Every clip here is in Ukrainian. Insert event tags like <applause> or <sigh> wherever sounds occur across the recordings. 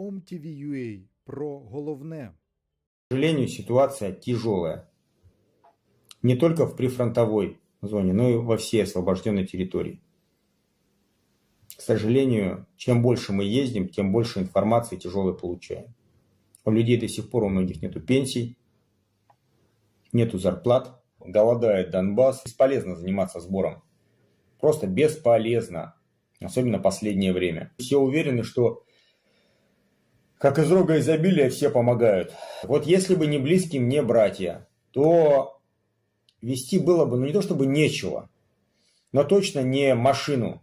OMTV.ua про головне. К сожалению, ситуация тяжелая. Не только в прифронтовой зоне, но и во всей освобожденной территории. К сожалению, чем больше мы ездим, тем больше информации тяжелой получаем. У людей до сих пор у многих нету пенсий, нету зарплат, голодает Донбасс. Бесполезно заниматься сбором. Просто бесполезно. Особенно последнее время. Все уверены, что как из рога изобилия все помогают. Вот если бы не близкие мне братья, то вести было бы, ну не то чтобы нечего, но точно не машину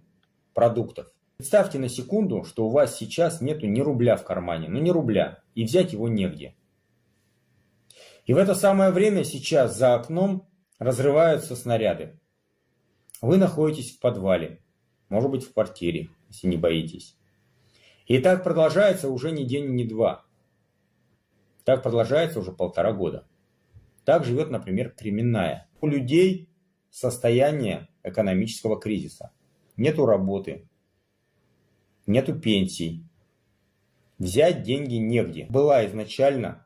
продуктов. Представьте на секунду, что у вас сейчас нету ни рубля в кармане, ну ни рубля, и взять его негде. И в это самое время сейчас за окном разрываются снаряды. Вы находитесь в подвале, может быть в квартире, если не боитесь. И так продолжается уже не день, не два. Так продолжается уже полтора года. Так живет, например, Кременная. У людей состояние экономического кризиса. Нету работы, нету пенсий. Взять деньги негде. Была изначально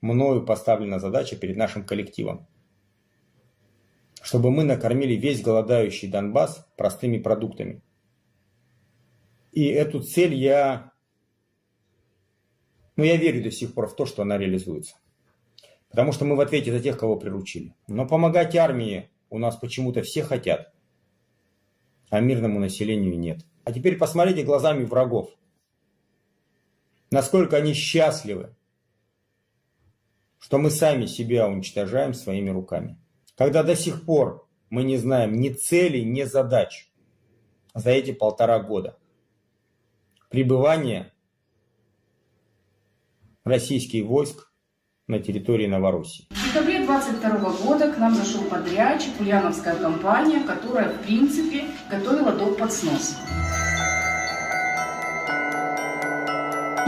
мною поставлена задача перед нашим коллективом. Чтобы мы накормили весь голодающий Донбасс простыми продуктами. И эту цель я... Ну, я верю до сих пор в то, что она реализуется. Потому что мы в ответе за тех, кого приручили. Но помогать армии у нас почему-то все хотят, а мирному населению нет. А теперь посмотрите глазами врагов. Насколько они счастливы, что мы сами себя уничтожаем своими руками. Когда до сих пор мы не знаем ни целей, ни задач за эти полтора года пребывания российских войск на территории Новороссии. В декабре 22 года к нам зашел подрядчик, ульяновская компания, которая, в принципе, готовила дом под снос.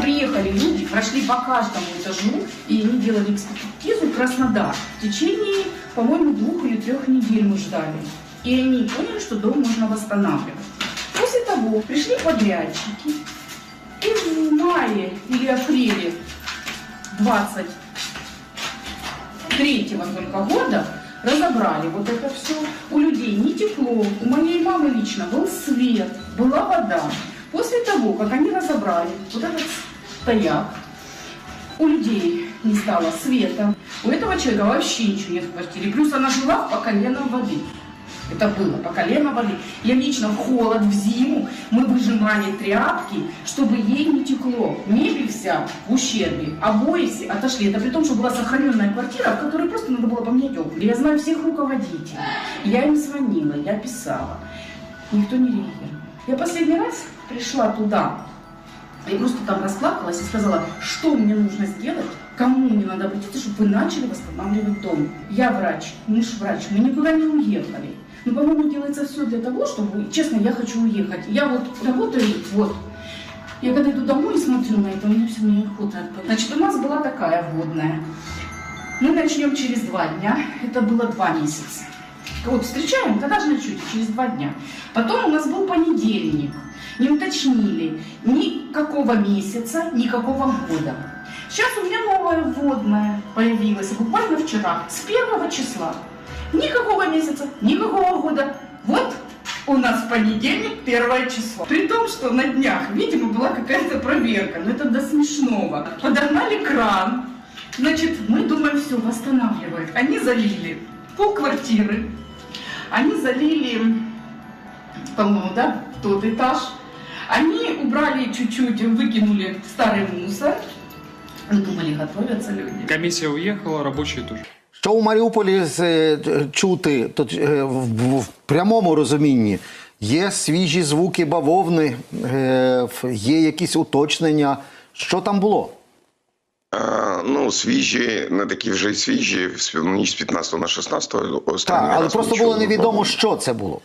Приехали люди, прошли по каждому этажу, и они делали экспертизу Краснодар. В течение, по-моему, двух или трех недель мы ждали. И они поняли, что дом можно восстанавливать. Того пришли подрядчики, и в мае или апреле 23 только года разобрали вот это все. У людей не тепло, у моей мамы лично был свет, была вода. После того, как они разобрали вот этот стояк, у людей не стало света, у этого человека вообще ничего нет в квартире. Плюс она жила по колено воды. Это было по колено воды. Я лично в холод, в зиму мы выжимали тряпки, чтобы ей не текло. Мебель вся в ущербе, обои все отошли. Это при том, что была сохраненная квартира, в которой просто надо было поменять окна. Я знаю всех руководителей. Я им звонила, я писала. Никто не реагировал. Я последний раз пришла туда, я просто там расплакалась и сказала, что мне нужно сделать, кому мне надо обратиться, чтобы вы начали восстанавливать дом. Я врач, муж врач, мы никуда не уехали. Но, по-моему, делается все для того, чтобы, честно, я хочу уехать. Я вот работаю, вот. Я когда иду домой и смотрю на это, у меня все мне охота отпадает. Значит, у нас была такая вводная. Мы начнем через два дня. Это было два месяца. Вот встречаем, тогда же начнете, через два дня. Потом у нас был понедельник. Не уточнили ни какого месяца, ни какого года. Сейчас у меня новая вводная появилась, буквально вчера, с первого числа. Никакого месяца, никакого года. Вот у нас понедельник первое число. При том, что на днях, видимо, была какая-то проверка, но это до смешного. Подогнали кран, значит, мы думаем, все, восстанавливают. Они залили пол квартиры, они залили, по-моему, да, тот этаж. Они убрали чуть-чуть, выкинули старый мусор. Мы думали, готовятся люди. Комиссия уехала, рабочие тоже. Що у Маріуполі з- е, чути тут е, в, в прямому розумінні? Є свіжі звуки бавовни, е, є якісь уточнення. Що там було? А, ну, свіжі, не такі вже й свіжі, ніч з 15 на 16 останній Так, але раз просто було невідомо, бавовну. що це було.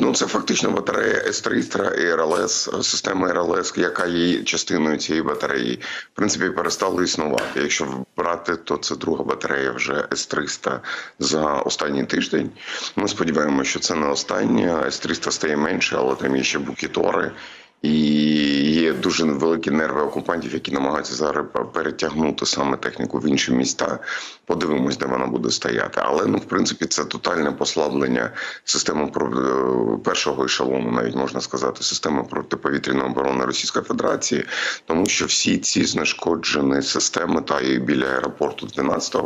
Ну, це фактично батарея С-300 і система РЛС, яка є частиною цієї батареї, в принципі, перестала існувати. Якщо брати, то це друга батарея вже С-300 за останній тиждень. Ми сподіваємося, що це не остання. С-300 стає менше, але там є ще букітори І є дуже великі нерви окупантів, які намагаються зараз перетягнути саме техніку в інші міста. Подивимось, де вона буде стояти. Але ну, в принципі, це тотальне послаблення системи е, першого ешелону, навіть можна сказати, системи протиповітряної оборони Російської Федерації, тому що всі ці знешкоджені системи та і біля аеропорту 12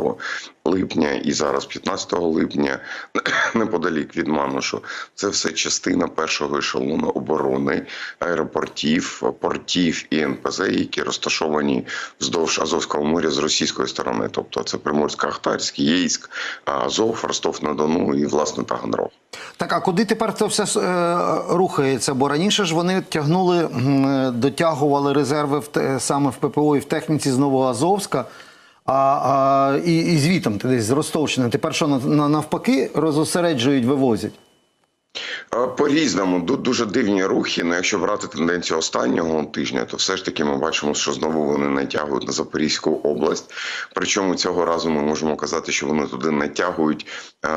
липня і зараз 15 липня <clears throat> неподалік від Манушу. Це все частина першого ешелону оборони аеропортів, портів портів і НПЗ, які розташовані вздовж Азовського моря з російської сторони. Тобто це Приморсько-Ахтарськ, Єйськ, Азов, Ростов-на-Дону і власне Таганрог. Так, а куди тепер це все е, рухається? Бо раніше ж вони тягнули, дотягували резерви в саме в ППО і в техніці з Новоазовська, а, а, і, і звітом десь з Ростовщини. Тепер що на- на- навпаки розосереджують, вивозять? Е, По-різному Ду- дуже дивні рухи. Ну, якщо брати тенденцію останнього тижня, то все ж таки ми бачимо, що знову вони натягують на Запорізьку область. Причому цього разу ми можемо казати, що вони туди натягують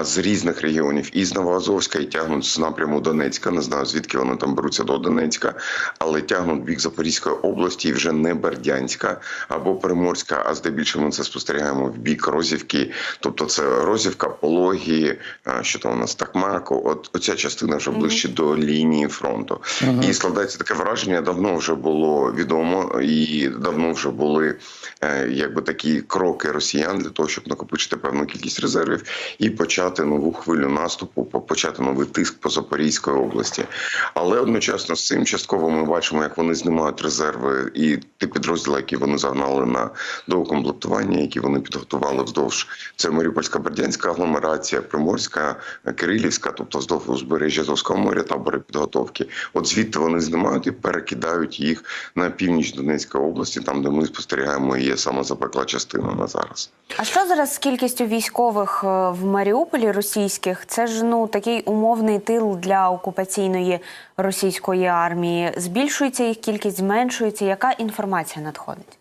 з різних регіонів і з Новоазовська, і тягнуть з напряму Донецька. Не знаю звідки вони там беруться до Донецька, але тягнуть бік Запорізької області і вже не Бердянська або Приморська, а здебільшого ми це спостерігаємо в бік Розівки. Тобто це Розівка, Пологі, що там у нас Такмако. От оця частина вже ближче до лінії фронту. І складається таке враження, давно вже було відомо, і давно вже були е, якби такі кроки росіян для того, щоб накопичити певну кількість резервів і почати нову хвилю наступу, почати новий тиск по Запорізької області. Але одночасно з цим частково ми бачимо, як вони знімають резерви і ті підрозділи, які вони загнали на доукомплектування, які вони підготували вздовж це Маріупольська Бердянська агломерація, Приморська, Кирилівська, тобто вздовж узбережжя Азовського моря, табори підготовки. От звідти вони знімають і перекидають їх на північ Донецької області, там де ми спостерігаємо є саме запекла частина на зараз. А що зараз з кількістю військових е, в Маріуполі російських? Це ж ну такий умовний тил для окупаційної російської армії. Збільшується їх кількість, зменшується. Яка інформація надходить?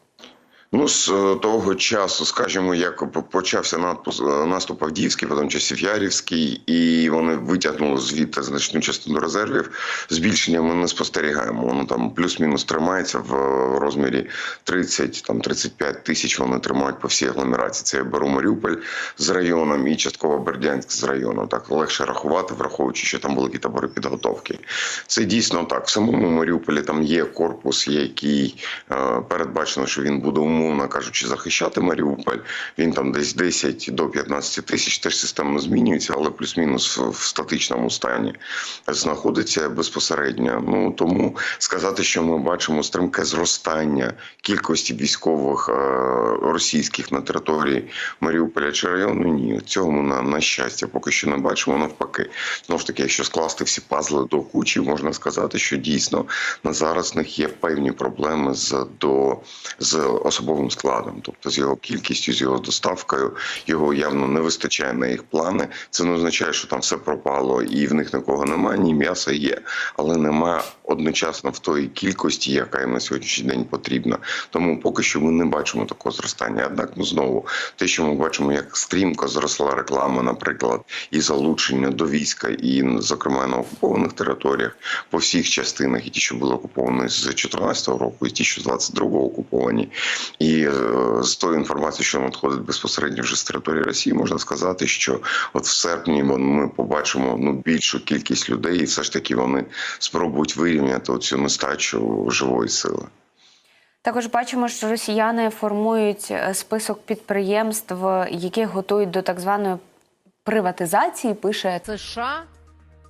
Ну, з е, того часу, скажімо, як почався е, наступ Авдіївський, потім часів Ярівський, і вони витягнули звідти значну частину резервів. Збільшення ми не спостерігаємо. Воно там плюс-мінус тримається в е, розмірі 30 там 35 тисяч. Вони тримають по всій агломерації. Це я беру Маріуполь з районом і частково Бердянськ з районом. Так легше рахувати, враховуючи, що там великі табори підготовки. Це дійсно так. В самому Маріуполі там є корпус, який передбачено, що він буде умовно кажучи захищати Маріуполь. Він там десь 10 до 15 тисяч, теж системно змінюється, але плюс-мінус в, статичному стані знаходиться безпосередньо. Ну тому сказати, що ми бачимо стрімке зростання кількості військових е, російських на території Маріуполя чи району, ні, цього ми на, на щастя поки що не бачимо. Навпаки, знову ж таки, якщо скласти всі пазли до кучі, можна сказати, що дійсно на зараз в них є певні проблеми з до з особовим складом, тобто з його кількістю, з його доставкою. Його явно не вистачає на їх плани. Це не означає, що там все пропало і в них нікого немає. Ні, м'яса є, але нема одночасно в тої кількості, яка їм на сьогоднішній день потрібна. Тому поки що ми не бачимо такого зростання. Однак, ну знову те, що ми бачимо, як стрімко зросла реклама, наприклад, і залучення до війська, і зокрема на окупованих територіях по всіх частинах, і ті, що були окуповані з 2014 року, і ті, що з 22-го окуповані, і е, з тої інформації, що надходить безпосередньо вже з території Росії, можна сказати, що от в серпні ми побачимо ну більшу кількість людей, і все ж таки вони спробують вирівняти цю нестачу живої сили. Також бачимо, що росіяни формують е, список підприємств, які готують до так званої приватизації. Пише США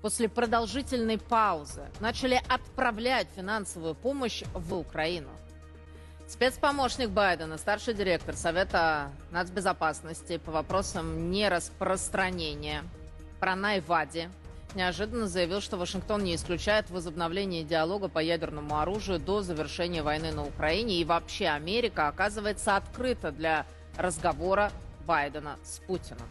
после продолжительной паузы начали отправлять финансовую помощь в Украину. Спецпомощник Байдена, старший директор Совета нацбезопасности по вопросам нераспространения Пранай Вади неожиданно заявил, что Вашингтон не исключает возобновление диалога по ядерному оружию до завершения войны на Украине. И вообще Америка оказывается открыта для разговора Байдена с Путиным.